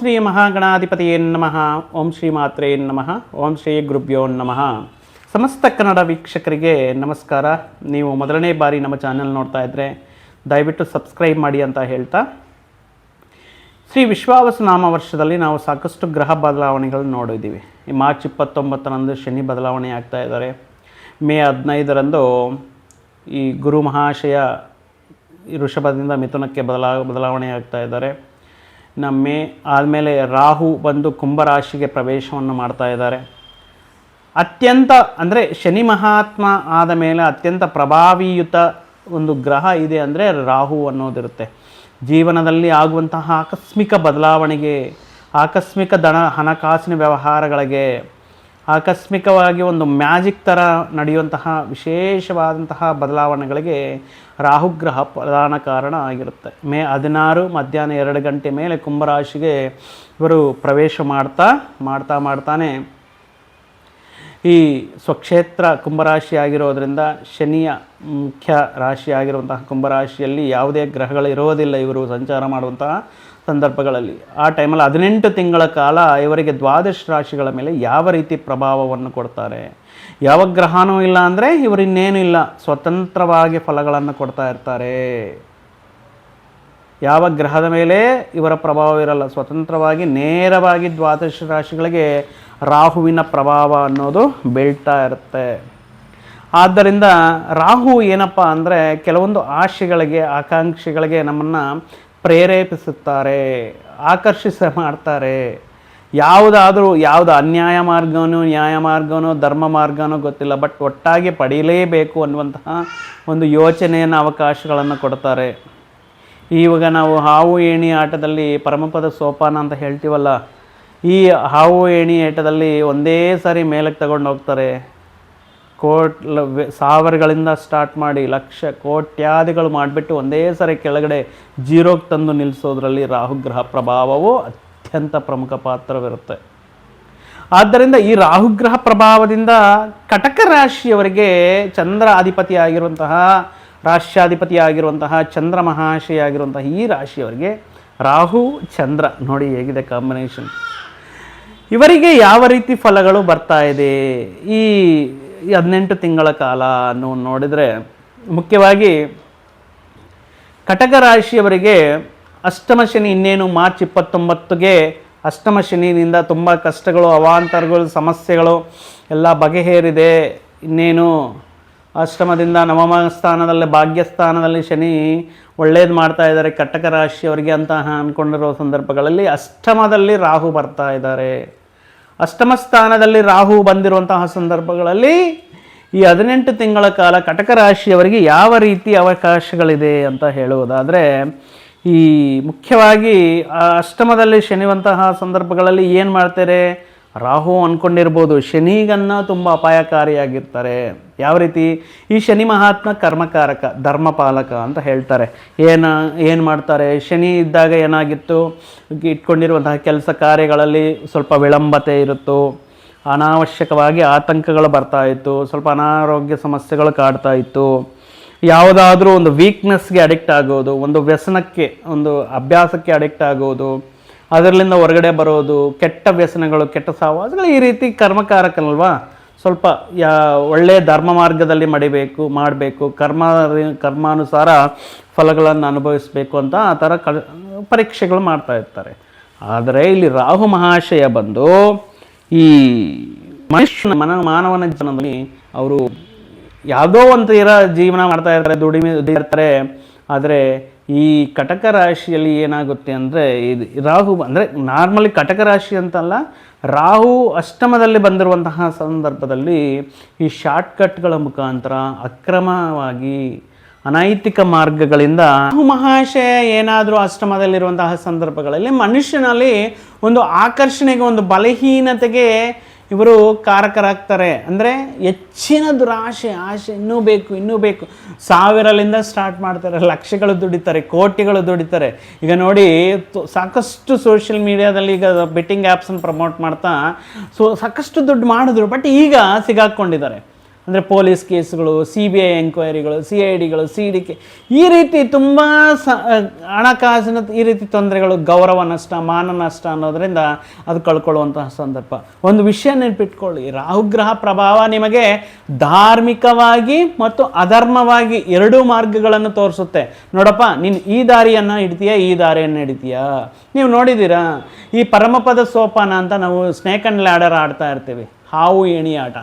ಶ್ರೀ ಮಹಾಗಣಾಧಿಪತಿಯೇ ನಮಃ. ಓಂ ಶ್ರೀ ಮಾತ್ರೇ ನಮಃ. ಓಂ ಶ್ರೀ ಗುರುಭ್ಯೋ ನಮಃ. ಸಮಸ್ತ ಕನ್ನಡ ವೀಕ್ಷಕರಿಗೆ ನಮಸ್ಕಾರ. ನೀವು ಮೊದಲನೇ ಬಾರಿ ನಮ್ಮ ಚಾನೆಲ್ ನೋಡ್ತಾ ಇದ್ದರೆ ದಯವಿಟ್ಟು ಸಬ್ಸ್ಕ್ರೈಬ್ ಮಾಡಿ ಅಂತ ಹೇಳ್ತಾ. ಶ್ರೀ ವಿಶ್ವಾವಸ ನಾಮ ವರ್ಷದಲ್ಲಿ ನಾವು ಸಾಕಷ್ಟು ಗ್ರಹ ಬದಲಾವಣೆಗಳನ್ನು ನೋಡಿದ್ದೀವಿ. ಮಾರ್ಚ್ ಇಪ್ಪತ್ತೊಂಬತ್ತರಂದು ಶನಿ ಬದಲಾವಣೆ ಆಗ್ತಾ ಇದ್ದಾರೆ. ಮೇ ಹದಿನೈದರಂದು ಈ ಗುರು ಮಹಾಶಯ ಋಷಭದಿಂದ ಮಿಥುನಕ್ಕೆ ಬದಲಾ ಬದಲಾವಣೆ ಆಗ್ತಾ ಇದ್ದಾರೆ. ನಮ್ಮ ಆದಮೇಲೆ ರಾಹು ಬಂದು ಕುಂಭರಾಶಿಗೆ ಪ್ರವೇಶವನ್ನು ಮಾಡ್ತಾ ಇದ್ದಾರೆ. ಅತ್ಯಂತ, ಅಂದರೆ ಶನಿ ಮಹಾತ್ಮ ಆದ ಮೇಲೆ ಅತ್ಯಂತ ಪ್ರಭಾವಿಯುತ ಒಂದು ಗ್ರಹ ಇದೆ ಅಂದರೆ ರಾಹು ಅನ್ನೋದಿರುತ್ತೆ. ಜೀವನದಲ್ಲಿ ಆಗುವಂತಹ ಆಕಸ್ಮಿಕ ಬದಲಾವಣೆಗೆ, ಆಕಸ್ಮಿಕ ದನ ಹಣಕಾಸಿನ ವ್ಯವಹಾರಗಳಿಗೆ, ಆಕಸ್ಮಿಕವಾಗಿ ಒಂದು ಮ್ಯಾಜಿಕ್ ಥರ ನಡೆಯುವಂತಹ ವಿಶೇಷವಾದಂತಹ ಬದಲಾವಣೆಗಳಿಗೆ ರಾಹುಗ್ರಹ ಪ್ರಧಾನ ಕಾರಣ ಆಗಿರುತ್ತೆ. ಮೇ ಹದಿನಾರು ಮಧ್ಯಾಹ್ನ ಎರಡು ಗಂಟೆ ಮೇಲೆ ಕುಂಭರಾಶಿಗೆ ಇವರು ಪ್ರವೇಶ ಮಾಡ್ತಾ ಮಾಡ್ತಾ, ಮಾಡ್ತಾನೆ. ಈ ಸ್ವಕ್ಷೇತ್ರ ಕುಂಭರಾಶಿ ಆಗಿರೋದ್ರಿಂದ ಶನಿಯ ಮುಖ್ಯ ರಾಶಿ ಆಗಿರುವಂತಹ ಕುಂಭರಾಶಿಯಲ್ಲಿ ಯಾವುದೇ ಗ್ರಹಗಳು ಇರೋದಿಲ್ಲ ಇವರು ಸಂಚಾರ ಮಾಡುವಂತಹ ಸಂದರ್ಭಗಳಲ್ಲಿ. ಆ ಟೈಮಲ್ಲಿ ಹದಿನೆಂಟು ತಿಂಗಳ ಕಾಲ ಇವರಿಗೆ ದ್ವಾದಶ ರಾಶಿಗಳ ಮೇಲೆ ಯಾವ ರೀತಿ ಪ್ರಭಾವವನ್ನು ಕೊಡ್ತಾರೆ? ಯಾವ ಗ್ರಹನೂ ಇಲ್ಲ ಅಂದರೆ ಇವರು ಇನ್ನೇನು ಇಲ್ಲ. ಸ್ವತಂತ್ರವಾಗಿ ಫಲಗಳನ್ನು ಕೊಡ್ತಾ ಇರ್ತಾರೆ. ಯಾವ ಗ್ರಹದ ಮೇಲೆ ಇವರ ಪ್ರಭಾವ ಇರಲ್ಲ. ಸ್ವತಂತ್ರವಾಗಿ ನೇರವಾಗಿ ದ್ವಾದಶ ರಾಶಿಗಳಿಗೆ ರಾಹುವಿನ ಪ್ರಭಾವ ಅನ್ನೋದು ಬೀಳ್ತಾ ಇರುತ್ತೆ. ಆದ್ದರಿಂದ ರಾಹು ಏನಪ್ಪ ಅಂದರೆ ಕೆಲವೊಂದು ಆಶೆಗಳಿಗೆ, ಆಕಾಂಕ್ಷೆಗಳಿಗೆ ನಮ್ಮನ್ನು ಪ್ರೇರೇಪಿಸುತ್ತಾರೆ, ಆಕರ್ಷಿಸ ಮಾಡ್ತಾರೆ. ಯಾವುದಾದರೂ, ಯಾವುದು ಅನ್ಯಾಯ ಮಾರ್ಗನೋ, ನ್ಯಾಯ ಮಾರ್ಗವೋ ಧರ್ಮ ಮಾರ್ಗವೋ ಗೊತ್ತಿಲ್ಲ, ಬಟ್ ಒಟ್ಟಾಗಿ ಪಡೀಲೇಬೇಕು ಅನ್ನುವಂತಹ ಒಂದು ಯೋಚನೆಯನ್ನು ಅವಕಾಶಗಳನ್ನು ಕೊಡ್ತಾರೆ. ಇವಾಗ ನಾವು ಹಾವು, ಏಣಿ ಆಟದಲ್ಲಿ ಪರಮಪದ ಸೋಪಾನ ಅಂತ ಹೇಳ್ತೀವಲ್ಲ, ಈ ಹಾವು, ಏಣಿ ಆಟದಲ್ಲಿ ಒಂದೇ ಸಾರಿ ಮೇಲಕ್ಕೆ ತಗೊಂಡು ಹೋಗ್ತಾರೆ. ಕೋಟ್ ಸಾವಿರಗಳಿಂದ ಸ್ಟಾರ್ಟ್ ಮಾಡಿ ಲಕ್ಷ ಕೋಟ್ಯಾದಿಗಳು ಮಾಡಿಬಿಟ್ಟು ಒಂದೇ ಸಾರಿ ಕೆಳಗಡೆ ಜೀರೋಗೆ ತಂದು ನಿಲ್ಲಿಸೋದ್ರಲ್ಲಿ ರಾಹುಗ್ರಹ ಪ್ರಭಾವವು ಅತ್ಯಂತ ಪ್ರಮುಖ ಪಾತ್ರವಿರುತ್ತೆ. ಆದ್ದರಿಂದ ಈ ರಾಹುಗ್ರಹ ಪ್ರಭಾವದಿಂದ ಕಟಕ ರಾಶಿಯವರಿಗೆ ಚಂದ್ರ ಅಧಿಪತಿ ಆಗಿರುವಂತಹ ಚಂದ್ರ ಮಹಾಶಯ ಆಗಿರುವಂತಹ ಈ ರಾಶಿಯವರಿಗೆ ರಾಹು, ಚಂದ್ರ ನೋಡಿ ಹೇಗಿದೆ ಕಾಂಬಿನೇಷನ್. ಇವರಿಗೆ ಯಾವ ರೀತಿ ಫಲಗಳು ಬರ್ತಾ ಇದೆ? ಈ ಈ ಹದಿನೆಂಟು ತಿಂಗಳ ಕಾಲ ಅನ್ನು ನೋಡಿದರೆ ಮುಖ್ಯವಾಗಿ ಕಟಕ ರಾಶಿಯವರಿಗೆ ಅಷ್ಟಮ ಶನಿ ಇನ್ನೇನು ಮಾರ್ಚ್ ಇಪ್ಪತ್ತೊಂಬತ್ತಿಗೆ ಅಷ್ಟಮ ಶನಿಯಿಂದ ತುಂಬ ಕಷ್ಟಗಳು, ಅವಾಂತರಗಳು, ಸಮಸ್ಯೆಗಳು ಎಲ್ಲ ಬಗೆಹೇರಿದೆ. ಇನ್ನೇನು ಅಷ್ಟಮದಿಂದ ನವಮ ಸ್ಥಾನದಲ್ಲಿ ಭಾಗ್ಯಸ್ಥಾನದಲ್ಲಿ ಶನಿ ಒಳ್ಳೇದು ಮಾಡ್ತಾ ಇದ್ದಾರೆ ಕಟಕ ರಾಶಿಯವರಿಗೆ ಅಂತ ಅಂದ್ಕೊಂಡಿರೋ ಸಂದರ್ಭಗಳಲ್ಲಿ ಅಷ್ಟಮದಲ್ಲಿ ರಾಹು ಬರ್ತಾ ಇದ್ದಾರೆ. ಅಷ್ಟಮ ಸ್ಥಾನದಲ್ಲಿ ರಾಹು ಬಂದಿರುವಂತಹ ಸಂದರ್ಭಗಳಲ್ಲಿ ಈ ಹದಿನೆಂಟು ತಿಂಗಳ ಕಾಲ ಕಟಕ ರಾಶಿಯವರಿಗೆ ಯಾವ ರೀತಿ ಅವಕಾಶಗಳಿದೆ ಅಂತ ಹೇಳುವುದಾದರೆ, ಈ ಮುಖ್ಯವಾಗಿ ಅಷ್ಟಮದಲ್ಲಿ ಶನಿವಂತಹ ಸಂದರ್ಭಗಳಲ್ಲಿ ಏನು ಮಾಡ್ತಾರೆ? ರಾಹು ಅಂದ್ಕೊಂಡಿರ್ಬೋದು ಶನಿಗನ್ನು ತುಂಬ ಅಪಾಯಕಾರಿಯಾಗಿರ್ತಾರೆ. ಯಾವ ರೀತಿ? ಈ ಶನಿ ಮಹಾತ್ಮ ಕರ್ಮಕಾರಕ, ಧರ್ಮಪಾಲಕ ಅಂತ ಹೇಳ್ತಾರೆ. ಏನು ಏನು ಮಾಡ್ತಾರೆ? ಶನಿ ಇದ್ದಾಗ ಏನಾಗಿತ್ತು? ಇಟ್ಕೊಂಡಿರುವಂತಹ ಕೆಲಸ ಕಾರ್ಯಗಳಲ್ಲಿ ಸ್ವಲ್ಪ ವಿಳಂಬತೆ ಇರುತ್ತೋ. ಅನಾವಶ್ಯಕವಾಗಿ ಆತಂಕಗಳು ಬರ್ತಾ ಇತ್ತು. ಸ್ವಲ್ಪ ಅನಾರೋಗ್ಯ ಸಮಸ್ಯೆಗಳು ಕಾಡ್ತಾ ಇತ್ತು. ಯಾವುದಾದ್ರೂ ಒಂದು ವೀಕ್ನೆಸ್ಗೆ ಅಡಿಕ್ಟ್ ಆಗೋದು, ಒಂದು ವ್ಯಸನಕ್ಕೆ, ಒಂದು ಅಭ್ಯಾಸಕ್ಕೆ ಅಡಿಕ್ಟ್ ಆಗೋದು ಅದರಲ್ಲಿಂದ ಹೊರಗಡೆ ಬರೋದು, ಕೆಟ್ಟ ವ್ಯಸನಗಳು, ಕೆಟ್ಟ ಸಹವಾಸಗಳು ಈ ರೀತಿ ಕರ್ಮಕಾರಕಲ್ವಾ ಸ್ವಲ್ಪ ಯಾ ಒಳ್ಳೆಯ ಧರ್ಮ ಮಾರ್ಗದಲ್ಲಿ ಮಡಿಬೇಕು, ಮಾಡಬೇಕು, ಕರ್ಮ, ಕರ್ಮಾನುಸಾರ ಫಲಗಳನ್ನು ಅನುಭವಿಸಬೇಕು ಅಂತ ಆ ಥರ ಕ ಪರೀಕ್ಷೆಗಳು ಮಾಡ್ತಾ ಇರ್ತಾರೆ. ಆದರೆ ಇಲ್ಲಿ ರಾಹು ಮಹಾಶಯ ಬಂದು ಈ ಮನುಷ್ಯನ ಮನ, ಮಾನವನ ಜನದಲ್ಲಿ ಅವರು ಯಾವುದೋ ಒಂದು ಇರೋ ಜೀವನ ಮಾಡ್ತಾ ಇರ್ತಾರೆ, ದುಡಿಮೆ ಇರ್ತಾರೆ, ಆದರೆ ಈ ಕಟಕ ರಾಶಿಯಲ್ಲಿ ಏನಾಗುತ್ತೆ ಅಂದರೆ ಇದು ರಾಹು ಅಂದರೆ ನಾರ್ಮಲಿ ಕಟಕ ರಾಶಿ ಅಂತಲ್ಲ, ರಾಹು ಅಷ್ಟಮದಲ್ಲಿ ಬಂದಿರುವಂತಹ ಸಂದರ್ಭದಲ್ಲಿ ಈ ಶಾರ್ಟ್ಕಟ್ಗಳ ಮುಖಾಂತರ ಅಕ್ರಮವಾಗಿ ಅನೈತಿಕ ಮಾರ್ಗಗಳಿಂದ ಮಹಾಶಯ ಏನಾದರೂ ಅಷ್ಟಮದಲ್ಲಿರುವಂತಹ ಸಂದರ್ಭಗಳಲ್ಲಿ ಮನುಷ್ಯನಲ್ಲಿ ಒಂದು ಆಕರ್ಷಣೆಗೆ, ಒಂದು ಬಲಹೀನತೆಗೆ ಇವರು ಕಾರಕರಾಗ್ತಾರೆ. ಅಂದರೆ ಹೆಚ್ಚಿನ ದುರಾಶೆ ಆಶೆ ಇನ್ನೂ ಬೇಕು ಇನ್ನೂ ಬೇಕು. ಸಾವಿರಲಿಂದ ಸ್ಟಾರ್ಟ್ ಮಾಡ್ತಾರೆ, ಲಕ್ಷಗಳು ದುಡಿತಾರೆ, ಕೋಟಿಗಳು ದುಡಿತಾರೆ. ಈಗ ನೋಡಿ ಸಾಕಷ್ಟು ಸೋಷಿಯಲ್ ಮೀಡಿಯಾದಲ್ಲಿ ಈಗ ಬೆಟ್ಟಿಂಗ್ ಆ್ಯಪ್ಸನ್ನು ಪ್ರಮೋಟ್ ಮಾಡ್ತಾ, ಸೊ, ಸಾಕಷ್ಟು ದುಡ್ಡು ಮಾಡಿದ್ರು ಬಟ್ ಈಗ ಸಿಗಾಕೊಂಡಿದ್ದಾರೆ. ಅಂದರೆ ಪೊಲೀಸ್ ಕೇಸ್ಗಳು ಸಿ ಬಿ ಐ ಎಂಕ್ವೈರಿಗಳು ಸಿ ಐ ಡಿಗಳು ಸಿ ಡಿ ಕೆ ಈ ರೀತಿ ತುಂಬ ಸ ಹಣಕಾಸಿನ ಈ ರೀತಿ ತೊಂದರೆಗಳು, ಗೌರವ ನಷ್ಟ, ಮಾನ ನಷ್ಟ ಅನ್ನೋದರಿಂದ ಅದು ಕಳ್ಕೊಳ್ಳುವಂತಹ ಸಂದರ್ಭ. ಒಂದು ವಿಷಯ ನೆನಪಿಟ್ಕೊಳ್ಳಿ ರಾಹುಗ್ರಹ ಪ್ರಭಾವ ನಿಮಗೆ ಧಾರ್ಮಿಕವಾಗಿ ಮತ್ತು ಅಧರ್ಮವಾಗಿ ಎರಡೂ ಮಾರ್ಗಗಳನ್ನು ತೋರಿಸುತ್ತೆ. ನೋಡಪ್ಪ, ನೀನು ಈ ದಾರಿಯನ್ನು ಹಿಡ್ತೀಯಾ, ಈ ದಾರಿಯನ್ನು ಹಿಡಿತೀಯಾ? ನೀವು ನೋಡಿದ್ದೀರಾ? ಈ ಪರಮಪದ ಸೋಪಾನ ಅಂತ ನಾವು ಸ್ನೇಕ್ ಆ್ಯಂಡ್ ಲ್ಯಾಡರ್ ಆಡ್ತಾ ಇರ್ತೀವಿ. ಹಾವು ಏಣಿ ಆಟ.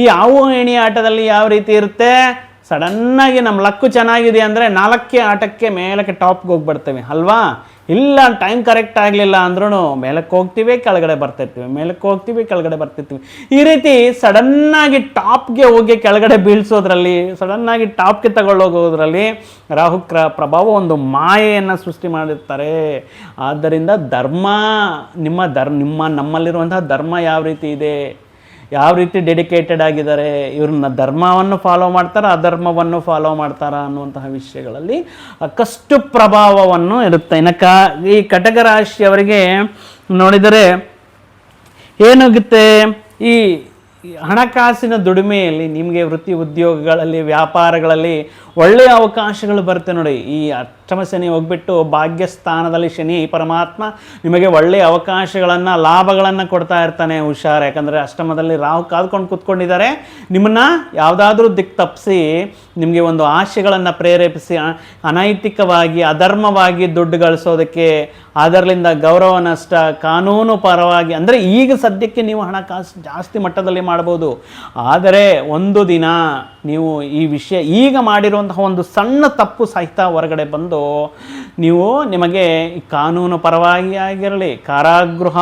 ಈ ಹಾವು ಏಣಿ ಆಟದಲ್ಲಿ ಯಾವ ರೀತಿ ಇರುತ್ತೆ? ಸಡನ್ನಾಗಿ ನಮ್ಮ ಲಕ್ಕು ಚೆನ್ನಾಗಿದೆ ಅಂದರೆ ನಾಲ್ಕೇ ಆಟಕ್ಕೆ ಮೇಲಕ್ಕೆ ಟಾಪ್ಗೆ ಹೋಗ್ಬಿಡ್ತೇವೆ, ಅಲ್ವಾ? ಇಲ್ಲ, ಟೈಮ್ ಕರೆಕ್ಟ್ ಆಗಲಿಲ್ಲ ಅಂದ್ರೂ ಮೇಲಕ್ಕೆ ಹೋಗ್ತೀವಿ, ಕೆಳಗಡೆ ಬರ್ತಿರ್ತೀವಿ, ಮೇಲಕ್ಕೆ ಹೋಗ್ತೀವಿ, ಕೆಳಗಡೆ ಬರ್ತಿರ್ತೀವಿ. ಈ ರೀತಿ ಸಡನ್ನಾಗಿ ಟಾಪ್ಗೆ ಹೋಗಿ ಕೆಳಗಡೆ ಬೀಳ್ಸೋದ್ರಲ್ಲಿ, ಸಡನ್ನಾಗಿ ಟಾಪ್ಗೆ ತಗೊಳ್ಳೋಗೋದ್ರಲ್ಲಿ ರಾಹುಕ್ರ ಪ್ರಭಾವ ಒಂದು ಮಾಯೆಯನ್ನು ಸೃಷ್ಟಿ ಮಾಡಿರ್ತಾರೆ. ಆದ್ದರಿಂದ ಧರ್ಮ, ನಿಮ್ಮ ಧರ್, ನಿಮ್ಮ ನಮ್ಮಲ್ಲಿರುವಂತಹ ಧರ್ಮ ಯಾವ ರೀತಿ ಇದೆ? ಯಾವ ರೀತಿ ಡೆಡಿಕೇಟೆಡ್ ಆಗಿದ್ದಾರೆ, ಇವ್ರನ್ನ ಧರ್ಮವನ್ನು ಫಾಲೋ ಮಾಡ್ತಾರ, ಅಧರ್ಮವನ್ನು ಫಾಲೋ ಮಾಡ್ತಾರ ಅನ್ನುವಂತಹ ವಿಷಯಗಳಲ್ಲಿ ಸಾಕಷ್ಟು ಪ್ರಭಾವವನ್ನು ಇರುತ್ತೆ. ಇನ್ನು ಕ ಈ ಕಟಕ ರಾಶಿಯವರಿಗೆ ನೋಡಿದರೆ ಏನಾಗುತ್ತೆ, ಈ ಹಣಕಾಸಿನ ದುಡಿಮೆಯಲ್ಲಿ ನಿಮಗೆ ವೃತ್ತಿ ಉದ್ಯೋಗಗಳಲ್ಲಿ, ವ್ಯಾಪಾರಗಳಲ್ಲಿ ಒಳ್ಳೆಯ ಅವಕಾಶಗಳು ಬರುತ್ತೆ ನೋಡಿ. ಈ ಅಷ್ಟಮ ಶನಿ ಹೋಗ್ಬಿಟ್ಟು ಭಾಗ್ಯಸ್ಥಾನದಲ್ಲಿ ಶನಿ, ಪರಮಾತ್ಮ ನಿಮಗೆ ಒಳ್ಳೆಯ ಅವಕಾಶಗಳನ್ನು, ಲಾಭಗಳನ್ನು ಕೊಡ್ತಾ ಇರ್ತಾನೆ ಹುಷಾರ್. ಯಾಕಂದರೆ ಅಷ್ಟಮದಲ್ಲಿ ರಾಹು ಕಾದ್ಕೊಂಡು ಕೂತ್ಕೊಂಡಿದ್ದಾರೆ. ನಿಮ್ಮನ್ನ ಯಾವುದಾದ್ರೂ ದಿಕ್ಕು ತಪ್ಪಿಸಿ ನಿಮಗೆ ಒಂದು ಆಶೆಗಳನ್ನು ಪ್ರೇರೇಪಿಸಿ ಅನೈತಿಕವಾಗಿ, ಅಧರ್ಮವಾಗಿ ದುಡ್ಡು ಗಳಿಸೋದಕ್ಕೆ ಅದರಲ್ಲಿಂದ ಗೌರವ ನಷ್ಟ, ಕಾನೂನು ಪರವಾಗಿ, ಅಂದರೆ ಈಗ ಸದ್ಯಕ್ಕೆ ನೀವು ಹಣಕಾಸು ಜಾಸ್ತಿ ಮಟ್ಟದಲ್ಲಿ ಮಾಡ್ಬೋದು ಆದರೆ ಒಂದು ದಿನ ನೀವು ಈ ವಿಷಯ ಈಗ ಮಾಡಿರುವಂತಹ ಒಂದು ಸಣ್ಣ ತಪ್ಪು ಸಹಿತ ಹೊರಗಡೆ ಬಂದು ನೀವು ನಿಮಗೆ ಕಾನೂನು ಪರವಾಗಿ ಆಗಿರಲಿ, ಕಾರಾಗೃಹ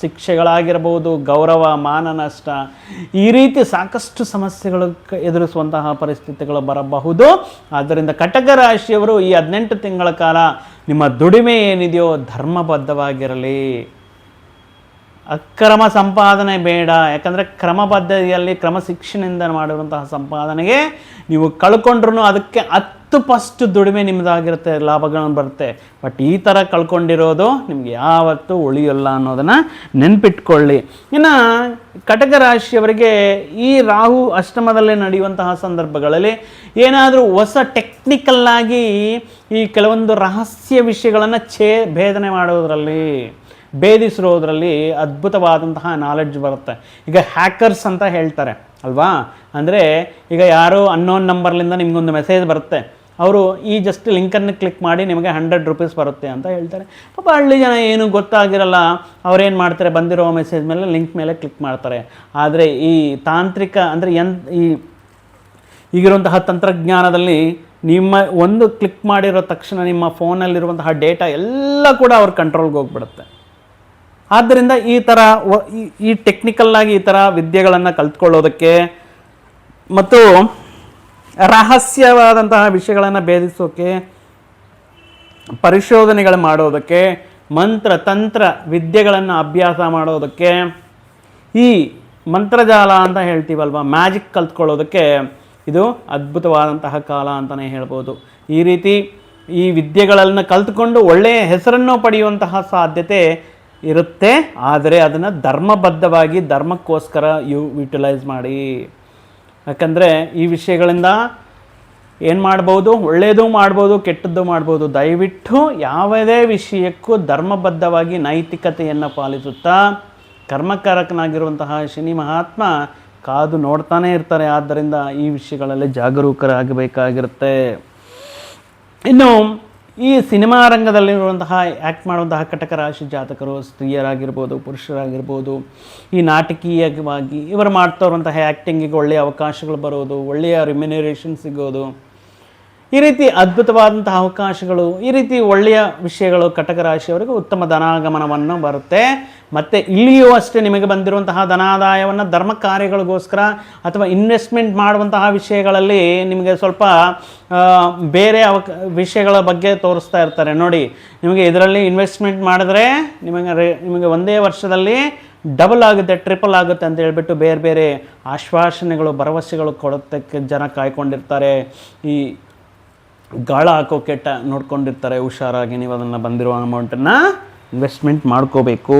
ಶಿಕ್ಷೆಗಳಾಗಿರ್ಬೋದು ಗೌರವ, ಮಾನ ನಷ್ಟ, ಈ ರೀತಿ ಸಾಕಷ್ಟು ಸಮಸ್ಯೆಗಳು ಎದುರಿಸುವಂತಹ ಪರಿಸ್ಥಿತಿಗಳು ಬರಬಹುದು. ಆದ್ದರಿಂದ ಕಟಕ ರಾಶಿಯವರು ಈ ಹದಿನೆಂಟು ತಿಂಗಳ ಕಾಲ ನಿಮ್ಮ ದುಡಿಮೆ ಏನಿದೆಯೋ ಧರ್ಮಬದ್ಧವಾಗಿರಲಿ. ಅಕ್ರಮ ಸಂಪಾದನೆ ಬೇಡ. ಯಾಕಂದರೆ ಕ್ರಮಬದ್ಧತೆಯಲ್ಲಿ, ಕ್ರಮ ಶಿಕ್ಷಣದಿಂದ ಮಾಡಿರುವಂತಹ ಸಂಪಾದನೆಗೆ ನೀವು ಕಳ್ಕೊಂಡ್ರೂ ಅದಕ್ಕೆ ಹತ್ತು ಪಸ್ಟ್ ದುಡಿಮೆ ನಿಮ್ಮದಾಗಿರುತ್ತೆ ಲಾಭಗಳನ್ನು ಬರುತ್ತೆ. ಬಟ್ ಈ ಥರ ಕಳ್ಕೊಂಡಿರೋದು ನಿಮ್ಗೆ ಯಾವತ್ತೂ ಉಳಿಯೋಲ್ಲ ಅನ್ನೋದನ್ನು ನೆನ್ಪಿಟ್ಕೊಳ್ಳಿ. ಇನ್ನು ಕಟಕ ರಾಶಿಯವರಿಗೆ ಈ ರಾಹು ಅಷ್ಟಮದಲ್ಲಿ ನಡೆಯುವಂತಹ ಸಂದರ್ಭಗಳಲ್ಲಿ ಏನಾದರೂ ಹೊಸ ಟೆಕ್ನಿಕಲ್ಲಾಗಿ ಈ ಕೆಲವೊಂದು ರಹಸ್ಯ ವಿಷಯಗಳನ್ನು ಛೇ, ಭೇದನೆ ಮಾಡೋದರಲ್ಲಿ ಭೇದಿಸಿರೋದ್ರಲ್ಲಿ ಅದ್ಭುತವಾದಂತಹ ನಾಲೆಡ್ಜ್ ಬರುತ್ತೆ. ಈಗ ಹ್ಯಾಕರ್ಸ್ ಅಂತ ಹೇಳ್ತಾರೆ, ಅಲ್ವಾ? ಅಂದರೆ ಈಗ ಯಾರೋ ಅನ್ನೋನ್ ನಂಬರ್ಲಿಂದ ನಿಮಗೊಂದು ಮೆಸೇಜ್ ಬರುತ್ತೆ. ಅವರು ಈ ಜಸ್ಟ್ ಲಿಂಕನ್ನು ಕ್ಲಿಕ್ ಮಾಡಿ ನಿಮಗೆ ಹಂಡ್ರೆಡ್ ರುಪೀಸ್ ಬರುತ್ತೆ ಅಂತ ಹೇಳ್ತಾರೆ. ಪಾಪ ಹಳ್ಳಿ ಜನ ಏನು ಗೊತ್ತಾಗಿರಲ್ಲ, ಅವ್ರೇನು ಮಾಡ್ತಾರೆ, ಬಂದಿರೋ ಮೆಸೇಜ್ ಮೇಲೆ ಲಿಂಕ್ ಮೇಲೆ ಕ್ಲಿಕ್ ಮಾಡ್ತಾರೆ. ಆದರೆ ಈ ತಾಂತ್ರಿಕ, ಅಂದರೆ ಎನ್, ಈ ಈಗಿರುವಂತಹ ತಂತ್ರಜ್ಞಾನದಲ್ಲಿ ನಿಮ್ಮ ಒಂದು ಕ್ಲಿಕ್ ಮಾಡಿರೋ ತಕ್ಷಣ ನಿಮ್ಮ ಫೋನಲ್ಲಿರುವಂತಹ ಡೇಟಾ ಎಲ್ಲ ಕೂಡ ಅವ್ರ ಕಂಟ್ರೋಲ್ಗೆ ಹೋಗ್ಬಿಡುತ್ತೆ. ಆದ್ದರಿಂದ ಈ ಥರ ಈ- ಈ ಟೆಕ್ನಿಕಲ್ ಆಗಿ ಈ ಥರ ವಿದ್ಯೆಗಳನ್ನು ಕಲ್ತ್ಕೊಳ್ಳೋದಕ್ಕೆ ಮತ್ತು ರಹಸ್ಯವಾದಂತಹ ವಿಷಯಗಳನ್ನು ಭೇದಿಸೋಕೆ, ಪರಿಶೋಧನೆಗಳು ಮಾಡೋದಕ್ಕೆ, ಮಂತ್ರ, ತಂತ್ರ ವಿದ್ಯೆಗಳನ್ನು ಅಭ್ಯಾಸ ಮಾಡೋದಕ್ಕೆ, ಈ ಮಂತ್ರಜಾಲ ಅಂತ ಹೇಳ್ತೀವಲ್ವ ಮ್ಯಾಜಿಕ್ ಕಲ್ತ್ಕೊಳ್ಳೋದಕ್ಕೆ ಇದು ಅದ್ಭುತವಾದಂತಹ ಕಾಲ ಅಂತಲೇ ಹೇಳ್ಬೋದು. ಈ ರೀತಿ ಈ ವಿದ್ಯೆಗಳನ್ನು ಕಲ್ತ್ಕೊಂಡು ಒಳ್ಳೆಯ ಹೆಸರನ್ನು ಪಡೆಯುವಂತಹ ಸಾಧ್ಯತೆ ಇರುತ್ತೆ. ಆದರೆ ಅದನ್ನು ಧರ್ಮಬದ್ಧವಾಗಿ, ಧರ್ಮಕ್ಕೋಸ್ಕರ ಯು ಯುಟಿಲೈಸ್ ಮಾಡಿ. ಯಾಕಂದರೆ ಈ ವಿಷಯಗಳಿಂದ ಏನು ಮಾಡ್ಬೋದು? ಒಳ್ಳೆಯದು ಮಾಡ್ಬೋದು, ಕೆಟ್ಟದ್ದು ಮಾಡ್ಬೋದು. ದಯವಿಟ್ಟು ಯಾವುದೇ ವಿಷಯಕ್ಕೂ ಧರ್ಮಬದ್ಧವಾಗಿ ನೈತಿಕತೆಯನ್ನು ಪಾಲಿಸುತ್ತಾ, ಕರ್ಮಕಾರಕನಾಗಿರುವಂತಹ ಶನಿ ಮಹಾತ್ಮ ಕಾದು ನೋಡ್ತಾನೆ ಇರ್ತಾರೆ. ಆದ್ದರಿಂದ ಈ ವಿಷಯಗಳಲ್ಲಿ ಜಾಗರೂಕರಾಗಬೇಕಾಗಿರುತ್ತೆ. ಇನ್ನು ಈ ಸಿನಿಮಾ ರಂಗದಲ್ಲಿರುವಂತಹ ಆ್ಯಕ್ಟ್ ಮಾಡುವಂತಹ ಕಟಕ ರಾಶಿ ಜಾತಕರು, ಸ್ತ್ರೀಯರಾಗಿರ್ಬೋದು, ಪುರುಷರಾಗಿರ್ಬೋದು, ಈ ನಾಟಕೀಯವಾಗಿ ಇವರು ಮಾಡ್ತಾ ಇರುವಂತಹ ಆ್ಯಕ್ಟಿಂಗಿಗೆ ಒಳ್ಳೆಯ ಅವಕಾಶಗಳು ಬರೋದು, ಒಳ್ಳೆಯ ರಿಮ್ಯುನರೇಷನ್ ಸಿಗೋದು ಈ ರೀತಿ ಅದ್ಭುತವಾದಂತಹ ಅವಕಾಶಗಳು, ಈ ರೀತಿ ಒಳ್ಳೆಯ ವಿಷಯಗಳು ಕಟಕ ರಾಶಿಯವರಿಗೆ ಉತ್ತಮ ಧನಾಗಮನವನ್ನು ಬರುತ್ತೆ. ಮತ್ತು ಇಲ್ಲಿಯೂ ಅಷ್ಟೇ ನಿಮಗೆ ಬಂದಿರುವಂತಹ ಧನಾದಾಯವನ್ನು, ಧರ್ಮ ಕಾರ್ಯಗಳಿಗೋಸ್ಕರ ಅಥವಾ ಇನ್ವೆಸ್ಟ್ಮೆಂಟ್ ಮಾಡುವಂತಹ ವಿಷಯಗಳಲ್ಲಿ ನಿಮಗೆ ಸ್ವಲ್ಪ ಬೇರೆ ಅವಕ, ವಿಷಯಗಳ ಬಗ್ಗೆ ತೋರಿಸ್ತಾ ಇರ್ತಾರೆ. ನೋಡಿ, ನಿಮಗೆ ಇದರಲ್ಲಿ ಇನ್ವೆಸ್ಟ್ಮೆಂಟ್ ಮಾಡಿದ್ರೆ ನಿಮಗೆ ನಿಮಗೆ ಒಂದೇ ವರ್ಷದಲ್ಲಿ ಡಬಲ್ ಆಗುತ್ತೆ ಟ್ರಿಪಲ್ ಆಗುತ್ತೆ ಅಂತ ಹೇಳಿಬಿಟ್ಟು ಬೇರೆ ಬೇರೆ ಆಶ್ವಾಸನೆಗಳು, ಭರವಸೆಗಳು ಕೊಡೋದಕ್ಕೆ ಜನ ಕಾಯ್ಕೊಂಡಿರ್ತಾರೆ. ಈ ಗಾಳ ಹಾಕೋಕೆ ಟ ನೋಡ್ಕೊಂಡಿರ್ತಾರೆ, ಹುಷಾರಾಗಿ ನೀವು ಅದನ್ನು ಬಂದಿರೋ ಅಮೌಂಟನ್ನು ಇನ್ವೆಸ್ಟ್ಮೆಂಟ್ ಮಾಡ್ಕೋಬೇಕು.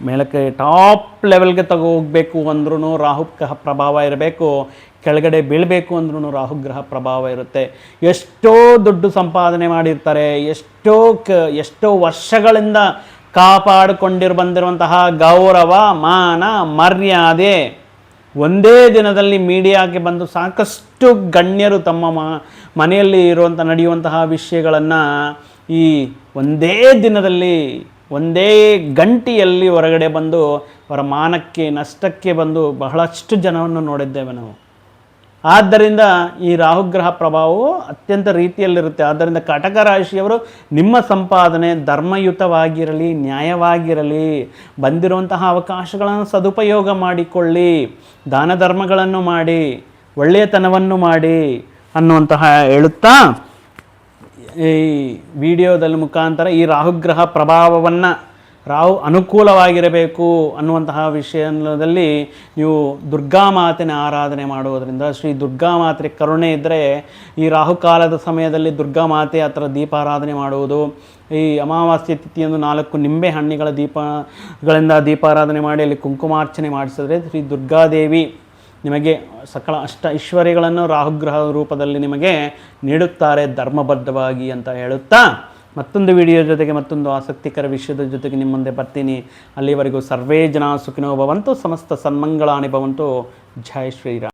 ಮೇಲಕ್ಕೆ ಟಾಪ್ ಲೆವೆಲ್ಗೆ ತಗೋ ಹೋಗಬೇಕು ಅಂದ್ರೂ ರಾಹು ಕ ಪ್ರಭಾವ ಇರಬೇಕು. ಕೆಳಗಡೆ ಬೀಳಬೇಕು ಅಂದ್ರೂ ರಾಹುಗ್ರಹ ಪ್ರಭಾವ ಇರುತ್ತೆ. ಎಷ್ಟೋ ದುಡ್ಡು ಸಂಪಾದನೆ ಮಾಡಿರ್ತಾರೆ, ಎಷ್ಟೋ ಕ, ಎಷ್ಟೋ ವರ್ಷಗಳಿಂದ ಕಾಪಾಡಿಕೊಂಡಿರು ಬಂದಿರುವಂತಹ ಗೌರವ, ಮಾನ, ಮರ್ಯಾದೆ. ಒಂದೇ ದಿನದಲ್ಲಿ ಮೀಡಿಯಾಗೆ ಬಂದು ಸಾಕಷ್ಟು ಗಣ್ಯರು ತಮ್ಮ ಮನೆಯಲ್ಲಿ ಇರುವಂಥ ನಡೆಯುವಂತಹ ವಿಷಯಗಳನ್ನು ಈ ಒಂದೇ ದಿನದಲ್ಲಿ, ಒಂದೇ ಗಂಟೆಯಲ್ಲಿ ಹೊರಗಡೆ ಬಂದು ಅವರ ಮಾನಕ್ಕೆ, ನಷ್ಟಕ್ಕೆ ಬಂದು ಬಹಳಷ್ಟು ಜನವನ್ನು ನೋಡಿದ್ದೇವೆ ನಾವು. ಆದ್ದರಿಂದ ಈ ರಾಹುಗ್ರಹ ಪ್ರಭಾವವು ಅತ್ಯಂತ ರೀತಿಯಲ್ಲಿರುತ್ತೆ. ಆದ್ದರಿಂದ ಕಟಕ ರಾಶಿಯವರು ನಿಮ್ಮ ಸಂಪಾದನೆ ಧರ್ಮಯುತವಾಗಿರಲಿ, ನ್ಯಾಯವಾಗಿರಲಿ, ಬಂದಿರುವಂತಹ ಅವಕಾಶಗಳನ್ನು ಸದುಪಯೋಗ ಮಾಡಿಕೊಳ್ಳಿ, ದಾನ ಧರ್ಮಗಳನ್ನು ಮಾಡಿ, ಒಳ್ಳೆಯತನವನ್ನು ಮಾಡಿ ಅನ್ನುವಂತಹ ಹೇಳುತ್ತಾ, ಈ ವಿಡಿಯೋದಲ್ಲಿ ಮುಖಾಂತರ ಈ ರಾಹುಗ್ರಹ ಪ್ರಭಾವವನ್ನು ರಾಹು ಅನುಕೂಲವಾಗಿರಬೇಕು ಅನ್ನುವಂತಹ ವಿಷಯದಲ್ಲಿ ನೀವು ದುರ್ಗಾ ದುರ್ಗಾಮಾತೆನ ಆರಾಧನೆ ಮಾಡುವುದರಿಂದ, ಶ್ರೀ ದುರ್ಗಾ ದುರ್ಗಾಮಾತೆ ಕರುಣೆ ಇದ್ದರೆ ಈ ರಾಹುಕಾಲದ ಸಮಯದಲ್ಲಿ ದುರ್ಗಾಮಾತೆ ಹತ್ರ ದೀಪಾರಾಧನೆ ಮಾಡುವುದು. ಈ ಅಮಾವಾಸ್ಯೆ ತಿಥಿಯಂದು ನಾಲ್ಕು ನಿಂಬೆ ಹಣ್ಣಿಗಳ ದೀಪಗಳಿಂದ ದೀಪಾರಾಧನೆ ಮಾಡಿ, ಅಲ್ಲಿ ಕುಂಕುಮಾರ್ಚನೆ ಮಾಡಿಸಿದ್ರೆ ಶ್ರೀ ದುರ್ಗಾದೇವಿ ನಿಮಗೆ ಸಕಲ ಅಷ್ಟ ಐಶ್ವರ್ಯಗಳನ್ನು ರಾಹುಗ್ರಹ ರೂಪದಲ್ಲಿ ನಿಮಗೆ ನೀಡುತ್ತಾರೆ ಧರ್ಮಬದ್ಧವಾಗಿ ಅಂತ ಹೇಳುತ್ತಾ. ಮತ್ತೊಂದು ವಿಡಿಯೋ ಜೊತೆಗೆ ಮತ್ತೊಂದು ಆಸಕ್ತಿಕರ ವಿಷಯದ ಜೊತೆಗೆ ನಿಮ್ಮ ಮುಂದೆ ಬರ್ತೀನಿ. ಅಲ್ಲಿವರೆಗೂ ಸರ್ವೇ ಜನ ಸುಖಿನೋ ಭವಂತು, ಸಮಸ್ತ ಸನ್ಮಂಗಳಾನಿ ಭವಂತು. ಜಯ ಶ್ರೀರಾಮ್.